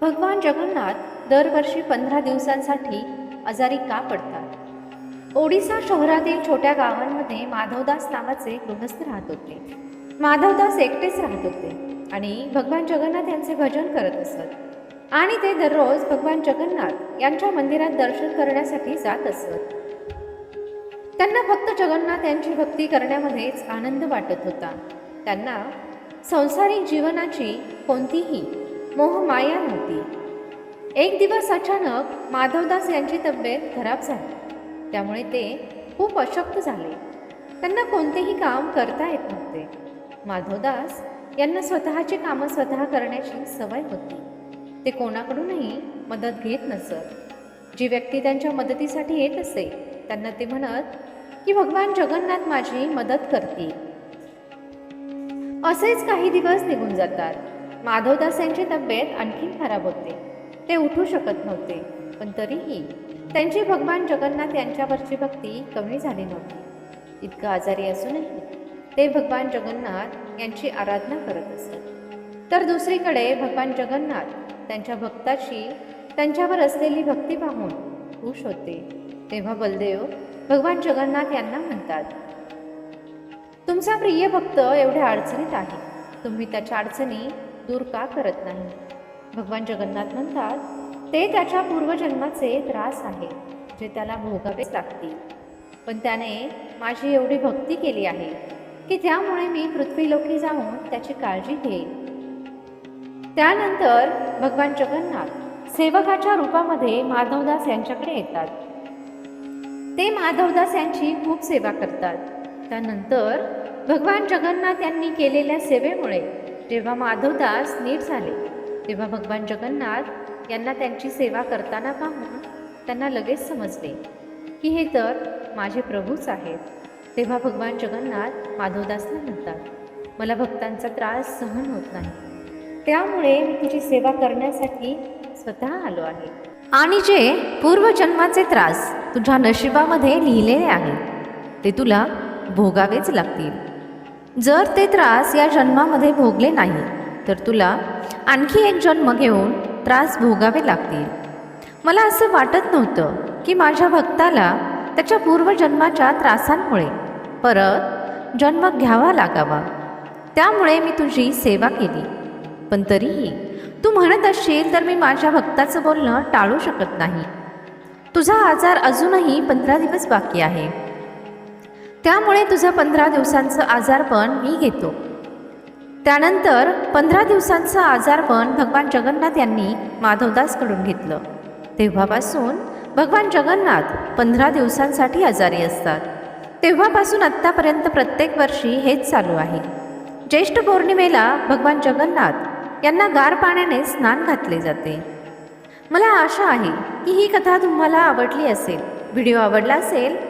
भगवान जगन्नाथ दरवर्षी पंधरा दिवसांसाठी आजारी का पडतात? ओडिसा शहरातील छोट्या गावांमध्ये माधवदास नावाचे गृहस्थ राहत होते. माधवदास एकटेच राहत होते आणि भगवान जगन्नाथ यांचे भजन करत असत. आणि ते दररोज भगवान जगन्नाथ यांच्या मंदिरात दर्शन करण्यासाठी जात असत. त्यांना फक्त जगन्नाथ यांची भक्ती करण्यामध्येच आनंद वाटत होता. त्यांना संसारिक जीवनाची कोणतीही मोहमाया नव्हती. एक दिवस अचानक माधवदास यांची तब्येत खराब झाली. त्यामुळे ते खूप अशक्त झाले. त्यांना कोणतेही काम करता येत नव्हते. माधवदास यांना स्वतःची कामं स्वतः करण्याची सवय होती. ते कोणाकडूनही मदत घेत नसत. जी व्यक्ती त्यांच्या मदतीसाठी येत असे त्यांना ते म्हणत की भगवान जगन्नाथ माझी मदत करतील. असेच काही दिवस निघून जातात. माधवदास यांची तब्येत आणखी खराब होते. ते उठू शकत नव्हते पण तरीही त्यांची भगवान जगन्नाथ यांच्यावरची भक्ती कमी झाली नव्हती. इतकं आजारी असूनही ते भगवान जगन्नाथ यांची आराधना करत असत. तर दुसरीकडे भगवान जगन्नाथ त्यांच्या भक्ताची त्यांच्यावर असलेली भक्ती पाहून खुश होते. तेव्हा बलदेव भगवान जगन्नाथ यांना म्हणतात तुमचा प्रिय भक्त एवढ्या अडचणीत आहे. तुम्ही त्याच्या अडचणी दूर का करत नाही? भगवान जगन्नाथ म्हणतात ते त्याच्या पूर्वजन्माचे त्रास आहे जे त्याला भोगावेच लागतील. पण त्याने माझी एवढी भक्ती केली आहे की त्यामुळे मी पृथ्वीलोकी जाऊन त्याची काळजी घेईन. त्यानंतर भगवान जगन्नाथ सेवकाच्या रूपामध्ये माधवदास यांच्याकडे येतात. ते माधवदास यांची खूप सेवा करतात. त्यानंतर भगवान जगन्नाथ यांनी केलेल्या सेवेमुळे जेव्हा माधवदास नीट झाले तेव्हा भगवान जगन्नाथ यांना त्यांची सेवा करताना पाहून त्यांना लगेच समजले की हे तर माझे प्रभूच आहेत. तेव्हा भगवान जगन्नाथ माधवदासला म्हणतात मला भक्तांचा त्रास सहन होत नाही. त्यामुळे मी तुझी सेवा करण्यासाठी स्वतः आलो आहे. आणि जे पूर्वजन्माचे त्रास तुझ्या नशिबामध्ये लिहिलेले आहेत ते तुला भोगावेच लागतील. जर ते त्रास या जन्मामध्ये भोगले नाही तर तुला आणखी एक जन्म घेऊन त्रास भोगावे लागतील. मला असं वाटत नव्हतं की माझ्या भक्ताला त्याच्या पूर्वजन्माच्या त्रासांमुळे परत जन्म घ्यावा लागावा. त्यामुळे मी तुझी सेवा केली. पण तरीही तू म्हणत असशील तर मी माझ्या भक्ताचं बोलणं टाळू शकत नाही. तुझा आजार अजूनही पंधरा दिवस बाकी आहे. त्यामुळे तुझं पंधरा दिवसांचं आजारपण मी घेतो. त्यानंतर पंधरा दिवसांचं आजारपण भगवान जगन्नाथ यांनी माधवदासकडून घेतलं. तेव्हापासून भगवान जगन्नाथ पंधरा दिवसांसाठी आजारी असतात. तेव्हापासून आत्तापर्यंत प्रत्येक वर्षी हेच चालू आहे. ज्येष्ठ पौर्णिमेला भगवान जगन्नाथ यांना गार पाण्याने स्नान घातले जाते. मला आशा आहे की ही कथा तुम्हाला आवडली असेल. व्हिडिओ आवडला असेल